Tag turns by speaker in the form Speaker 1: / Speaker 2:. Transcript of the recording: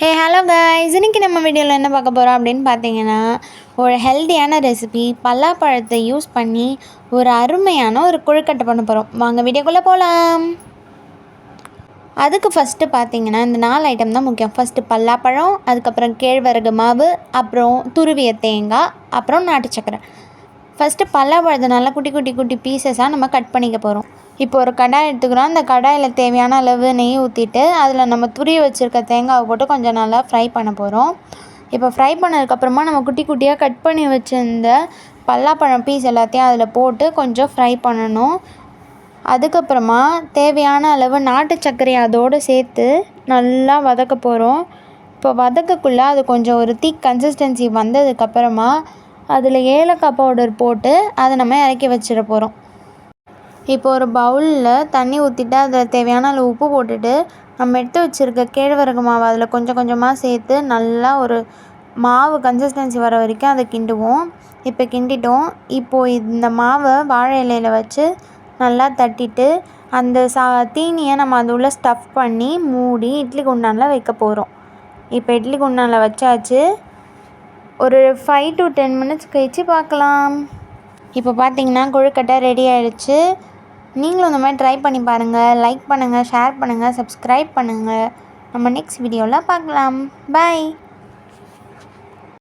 Speaker 1: Hey hello guys இன்னைக்கு நம்ம வீடியோவில் என்ன பார்க்க போகிறோம் அப்படின்னு பார்த்தீங்கன்னா ஒரு ஹெல்த்தியான ரெசிபி பல்லாப்பழத்தை யூஸ் பண்ணி ஒரு அருமையான ஒரு கொழுக்கட்டை பண்ண போகிறோம் வாங்க வீடியோக்குள்ளே போகலாம் அதுக்கு ஃபஸ்ட்டு பார்த்தீங்கன்னா இந்த நாலு ஐட்டம் தான் முக்கியம். ஃபஸ்ட்டு பல்லாப்பழம் அதுக்கப்புறம் கேழ்வரகு மாவு அப்புறம் துருவிய தேங்காய் அப்புறம் நாட்டு சக்கரை. ஃபஸ்ட்டு பல்லாப்பழத்தை நல்லா குட்டி குட்டி குட்டி பீசஸாக நம்ம கட் பண்ணிக்க போகிறோம் இப்போ ஒரு கடாய் எடுத்துக்கிறோம். அந்த கடாயில் தேவையான அளவு நெய் ஊற்றிட்டு அதில் நம்ம துரிய வச்சுருக்க தேங்காவை போட்டு கொஞ்சம் நல்லா ஃப்ரை பண்ண போகிறோம் இப்போ ஃப்ரை பண்ணதுக்கப்புறமா நம்ம குட்டி குட்டியாக கட் பண்ணி வச்சுருந்த பல்லாப்பழம் பீஸ் எல்லாத்தையும் அதில் போட்டு கொஞ்சம் ஃப்ரை பண்ணணும். அதுக்கப்புறமா தேவையான அளவு நாட்டு சர்க்கரையை அதோடு சேர்த்து நல்லா வதக்க போகிறோம் இப்போ வதக்கக்குள்ளே அது கொஞ்சம் ஒரு தீ கன்சிஸ்டன்சி வந்ததுக்கப்புறமா அதில் ஏலக்காய் பவுடர் போட்டு அதை நம்ம இறக்கி வச்சிட போகிறோம். இப்போ ஒரு பவுலில் தண்ணி ஊற்றிட்டு அதில் தேவையான அளவு உப்பு போட்டுட்டு நம்ம எடுத்து வச்சுருக்க கேழ்வரகு மாவு அதில் கொஞ்சம் கொஞ்சமாக சேர்த்து நல்லா ஒரு மாவு கன்சிஸ்டன்சி வர வரைக்கும் அதை கிண்டுவோம். இப்போ கிண்டிட்டோம். இப்போது இந்த மாவை வாழை இலையில் வச்சு நல்லா தட்டிட்டு அந்த சா தீனியை நம்ம அது உள்ள ஸ்டஃப் பண்ணி மூடி இட்லி குண்டானில் வைக்க போகிறோம். இப்போ இட்லி குண்டானில் வச்சாச்சு. ஒரு ஃபைவ் டு டென் மினிட்ஸ் கழித்து பார்க்கலாம். இப்போ பார்த்தீங்கன்னா கொழுக்கட்டை ரெடி ஆகிடுச்சு நீங்களும் இந்த மாதிரி ட்ரை பண்ணி பாருங்கள் லைக் பண்ணுங்கள் ஷேர் பண்ணுங்கள் சப்ஸ்கிரைப் பண்ணுங்கள் நம்ம நெக்ஸ்ட் வீடியோவில் பார்க்கலாம். பாய்